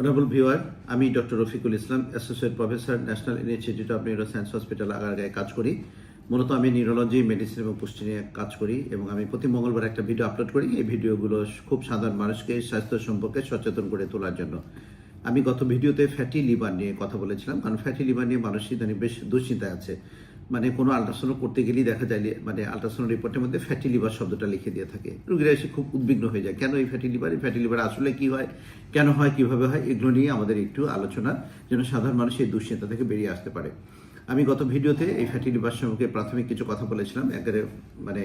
Honourable viewer আমি doctor Rafiqul Islam associate professor National Institute of neuroscience hospital আগারগাঁয়ে কাজ করি। মূলত আমি নিউরোলজি মেডিসিন এবং পুষ্টি নিয়ে কাজ করি এবং আমি প্রতি মঙ্গলবার একটা ভিডিও আপলোড করি। এই ভিডিওগুলো খুব সাধারণ মানুষকে, স্বাস্থ্য সম্পর্কে সচেতন করে তোলার জন্য। আমি গত ভিডিওতে ফ্যাটি লিভার নিয়ে কথা বলেছিলাম। কারণ ফ্যাটি লিভার নিয়ে মানুষ ইদানিং বেশ দুশ্চিন্তায় আছে। মানে কোনো আল্ট্রাসাউন্ড করতে গেলেই দেখা যায় মানে আল্ট্রাসাউন্ড রিপোর্টের মধ্যে ফ্যাটি লিভার শব্দটা লিখে দিয়ে থাকে। রোগীরা এসে খুব উদ্বিগ্ন হয়ে যায়, কেন এই ফ্যাটি লিভার এই ফ্যাটি লিভার আসলে কি হয়? কেন হয়? কীভাবে হয়? এগুলো নিয়ে আমাদের একটু আলোচনা, যেন সাধারণ মানুষ এই দুশ্চিন্তা থেকে বেরিয়ে আসতে পারে। আমি গত ভিডিওতে এই ফ্যাটি লিভার সম্পর্কে প্রাথমিক কিছু কথা বলেছিলাম, একেবারে মানে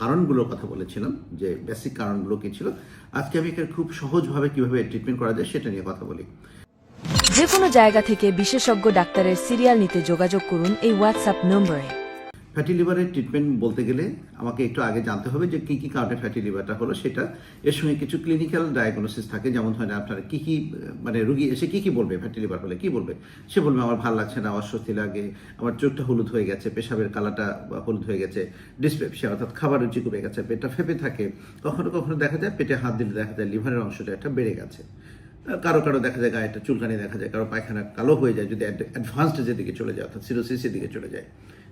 কারণগুলোর কথা বলেছিলাম, যে বেসিক কারণগুলো কী ছিল। আজকে আমি খুব সহজভাবে কীভাবে ট্রিটমেন্ট করা যায় সেটা নিয়ে কথা বলি। যে কোনো জায়গা থেকে বিশেষজ্ঞ ডাক্তারের সিরিয়াল নিতে যোগাযোগ করুন এই হোয়াটসঅ্যাপ নম্বরে। ফ্যাটি লিভারের ট্রিটমেন্ট বলতে গেলে আমাকে একটু আগে জানতে হবে যে কী কী কারণে ফ্যাটি লিভারটা হলো সেটা। এর সঙ্গে কিছু ক্লিনিক্যাল ডায়াগনোসিস থাকে, যেমন ধরেন আপনার কী কী মানে রুগী এসে কী কী বলবে ফ্যাটি লিভার হলে কী বলবে? সে বলবে, আমার ভালো লাগছে না অস্বস্তি লাগে, আমার চোখটা হলুদ হয়ে গেছে, পেশাবের কালারটা হলুদ হয়ে গেছে ডিসপেপসিয়া অর্থাৎ খাবার রুচি কমে গেছে, পেটটা ফেপে থাকে। কখনো কখনো দেখা যায় পেটে হাত দিলে দেখা যায় লিভারের অংশটা একটা বেড়ে গেছে। কারও কারও দেখা যায় গায়ে চুলকানি দেখা যায়, কারও পায়খানা কালো হয়ে যায়, যদি অ্যাডভান্স স্টেজের দিকে চলে যায়, অর্থাৎ সিরোসিসের দিকে চলে যায়।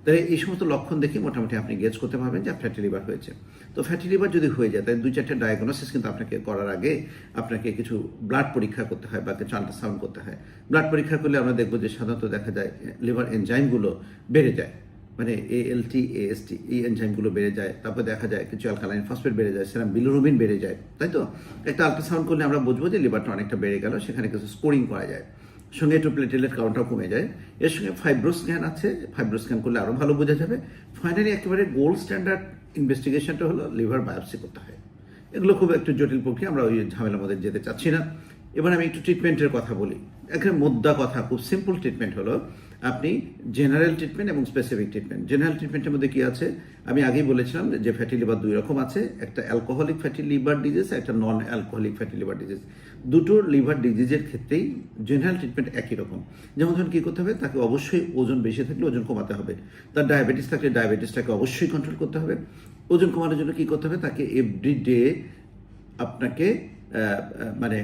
তাহলে এই সমস্ত লক্ষণ দেখে মোটামুটি আপনি গেজ করতে পারবেন যে ফ্যাটি লিভার হয়েছে। তো ফ্যাটি লিভার যদি হয়ে যায়, তাহলে দুই চারটে ডায়াগনোসিস কিন্তু আপনাকে করার আগে আপনাকে কিছু ব্লাড পরীক্ষা করতে হয় বা কিছু আল্ট্রাসাউন্ড করতে হয়। ব্লাড পরীক্ষা করলে আমরা দেখব যে সাধারণত দেখা যায় লিভার এনজাইমগুলো বেড়ে যায়। মানে এএলটি এএসটি এই এনজাইমগুলো বেড়ে যায়, তারপর দেখা যায় কিছু অ্যালকালাইন ফসফেট বেড়ে যায় সেরাম বিলুরুবিন বেড়ে যায়, তাই তো? একটা আল্ট্রাসাউন্ড করলে আমরা বুঝব যে লিভারটা অনেকটা বেড়ে গেল, সেখানে কিছু স্কোরিং করা যায়। সঙ্গে একটু প্লেটেলের কাউন্টটাও কমে যায়। এর সঙ্গে ফাইব্রো স্ক্যান আছে ফাইব্রো স্ক্যান করলে আরও ভালো বোঝা যাবে। ফাইনালি একেবারে গোল্ড স্ট্যান্ডার্ড ইনভেস্টিগেশনটা হলো লিভার বায়োপসি করতে হয়। এগুলো খুব একটু জটিল প্রক্রিয়া, আমরা ওই ঝামেলার মধ্যে যেতে চাচ্ছি না। এবার আমি একটু ট্রিটমেন্টের কথা বলি। এখানে মোদ্দা কথা, খুব সিম্পল ট্রিটমেন্ট হলো আপনি জেনারেল ট্রিটমেন্ট এবং স্পেসিফিক ট্রিটমেন্ট জেনারেল ট্রিটমেন্টের মধ্যে কি আছে? আমি আগেই বলেছিলাম যে ফ্যাটি লিভার দুই রকম আছে, একটা অ্যালকোহলিক ফ্যাটি লিভার ডিজিজ একটা non alcoholic fatty liver disease দুটো লিভার ডিজিজের ক্ষেত্রেই জেনারেল ট্রিটমেন্ট একই রকম। যেমন ধরুন কী করতে হবে? তাকে অবশ্যই ওজন বেশি থাকলে ওজন কমাতে হবে। তার ডায়াবেটিস থাকলে ডায়াবেটিসটাকে অবশ্যই কন্ট্রোল করতে হবে। ওজন কমানোর জন্য কী করতে হবে? তাকে এভরি ডে আপনাকে মানে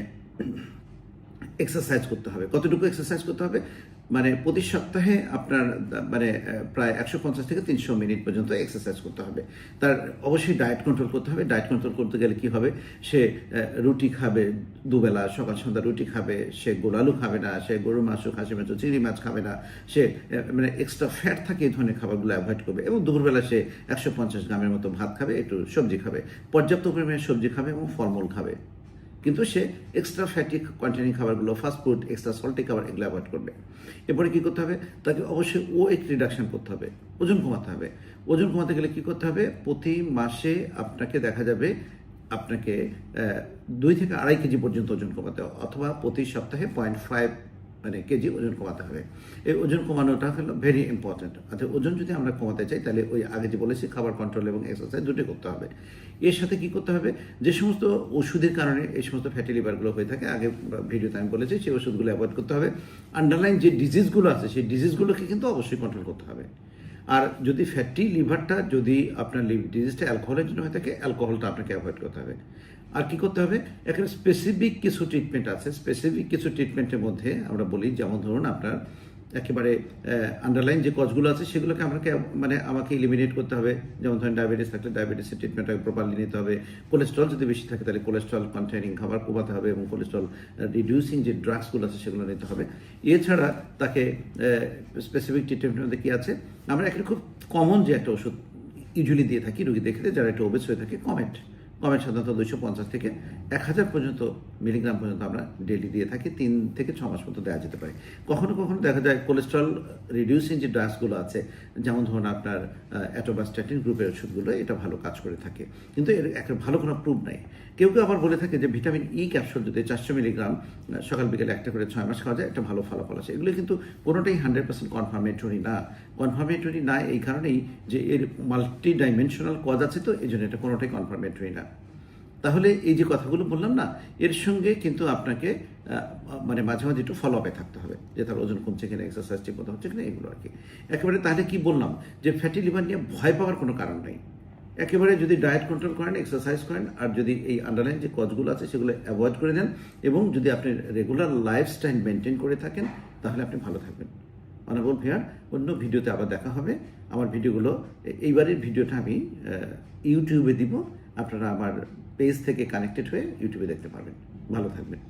এক্সারসাইজ করতে হবে। কতটুকু এক্সারসাইজ করতে হবে? মানে প্রতি সপ্তাহে আপনার মানে প্রায় একশো পঞ্চাশ থেকে তিনশো মিনিট পর্যন্ত এক্সারসাইজ করতে হবে। তার অবশ্যই ডায়েট কন্ট্রোল করতে হবে। ডায়েট কন্ট্রোল করতে গেলে কি হবে? সে রুটি খাবে দুবেলা, সকাল সন্ধ্যা রুটি খাবে, সে গোলালু খাবে না, সে গরু মাংস, খাসি মাংস, চিংড়ি মাছ খাবে না, সে মানে এক্সট্রা ফ্যাট থাকে এই ধরনের খাবারগুলো অ্যাভয়েড করবে এবং দুপুরবেলা সে একশো পঞ্চাশ গ্রামের মতো ভাত খাবে, একটু সবজি খাবে। পর্যাপ্ত পরিমাণে সবজি খাবে এবং ফলমূল খাবে। কিন্তু সে এক্সট্রা ফ্যাটি কন্টেনিং খাবারগুলো ফাস্ট ফুড এক্সট্রা সল্টি খাবার এগুলো অ্যাভয়েড করবে। এরপরে কী করতে হবে? তাকে অবশ্যই ওয়েট রিডাকশন করতে হবে। ওজন কমাতে হবে। ওজন কমাতে গেলে কী করতে হবে? প্রতি মাসে আপনাকে দেখা যাবে আপনাকে দুই থেকে আড়াই কেজি পর্যন্ত ওজন কমাতে অথবা প্রতি সপ্তাহে পয়েন্ট ফাইভ মানে কেজি ওজন কমাতে হবে। এই ওজন কমানোটা হলো ভেরি ইম্পর্ট্যান্ট অর্থাৎ ওজন যদি আমরা কমাতে চাই, তাহলে ওই আগে যে বলেছি, খাবার কন্ট্রোল এবং এক্সারসাইজ দুটোই করতে হবে। এর সাথে কি করতে হবে? যে সমস্ত ওষুধের কারণে এই সমস্ত ফ্যাটি লিভারগুলো হয়ে থাকে, আগে ভিডিওতে আমি বলেছি, সেই ওষুধগুলো অ্যাভয়েড করতে হবে। আন্ডারলাইন যে ডিজিজগুলো আছে, সেই ডিজিজগুলোকে কিন্তু অবশ্যই কন্ট্রোল করতে হবে। আর যদি ফ্যাটি লিভারটা যদি আপনার ডিজিজটা অ্যালকোহলের জন্য হয়ে থাকে অ্যালকোহলটা আপনাকে অ্যাভয়েড করতে হবে। আর কি করতে হবে? এখানে স্পেসিফিক কিছু ট্রিটমেন্ট আছে। স্পেসিফিক কিছু ট্রিটমেন্টের মধ্যে আমরা বলি, যেমন ধরুন আপনার একেবারে আন্ডারলাইন যে কজগুলো আছে, সেগুলোকে আমাকে মানে আমাকে এলিমিনেট করতে হবে। যেমন ধরেন ডায়াবেটিস থাকলে ডায়াবেটিসের ট্রিটমেন্টটাকে প্রপারলি নিতে হবে। কোলেস্ট্রল যদি বেশি থাকে, তাহলে কোলেস্ট্রল কন্টেনিং খাবার কমাতে হবে এবং কোলেস্ট্রল রিডিউসিং যে ড্রাগসগুলো আছে, সেগুলো নিতে হবে। এছাড়া তাকে স্পেসিফিক ট্রিটমেন্টের মধ্যে কী আছে? আমরা এখানে খুব কমন যে একটা ওষুধ ইউজুয়ালি দিয়ে থাকি, রোগী দেখলে যারা একটু ওবেস হয়ে থাকে কমেন্ট কমেন্ট সাধারণত দুইশো পঞ্চাশ থেকে এক হাজার পর্যন্ত মিলিগ্রাম পর্যন্ত আমরা ডেলি দিয়ে থাকি, তিন থেকে ছ মাস মতো দেওয়া যেতে পারে। কখনো কখনো দেখা যায় কোলেস্ট্রল রিডিউসিং যে ড্রাগসগুলো আছে, যেমন ধরুন আপনার অ্যাটোবাস্ট্যাটিন গ্রুপের ওষুধগুলো, এটা ভালো কাজ করে থাকে। কিন্তু এর একটা ভালো কোনো প্রুফ নাই। কেউ কেউ আবার বলে থাকে যে ভিটামিন ই ক্যাপসুল যদি চারশো মিলিগ্রাম সকাল বিকেলে একটা করে ছয় মাস খাওয়া যায়, একটা ভালো ফলাফল আছে। এগুলো কিন্তু কোনোটাই হান্ড্রেড পার্সেন্ট কনফার্মেটরি না। কনফার্মেটরি না এই কারণেই যে এর মাল্টি ডাইমেনশনাল কজ আছে তো, এই জন্য এটা কোনোটাই কনফার্মেটরি না। তাহলে এই যে কথাগুলো বললাম না, এর সঙ্গে কিন্তু আপনাকে মানে মাঝে মাঝে একটু ফলো আপে থাকতে হবে, যে তার ওজন কমছে কিনা এক্সারসাইজ ঠিক মতো হচ্ছে কিনা, এগুলো আর কি। একেবারে তাহলে কি বললাম, যে ফ্যাটি লিভার নিয়ে ভয় পাওয়ার কোনো কারণ নেই। একেবারে যদি ডায়েট কন্ট্রোল করেন এক্সারসাইজ করেন, আর যদি এই আন্ডারলাইন যে কজগুলো আছে, সেগুলো অ্যাভয়েড করে দেন, এবং যদি আপনি রেগুলার লাইফস্টাইল মেনটেন করে থাকেন, তাহলে আপনি ভালো থাকবেন। অনাবল ভিয়ার অন্য ভিডিওতে আবার দেখা হবে। আমার ভিডিওগুলো এইবারের ভিডিওটা আমি ইউটিউবে দিব। আপনারা আমার পেজ থেকে কানেক্টেড হয়ে ইউটিউবে দেখতে পারবেন। ভালো থাকবেন।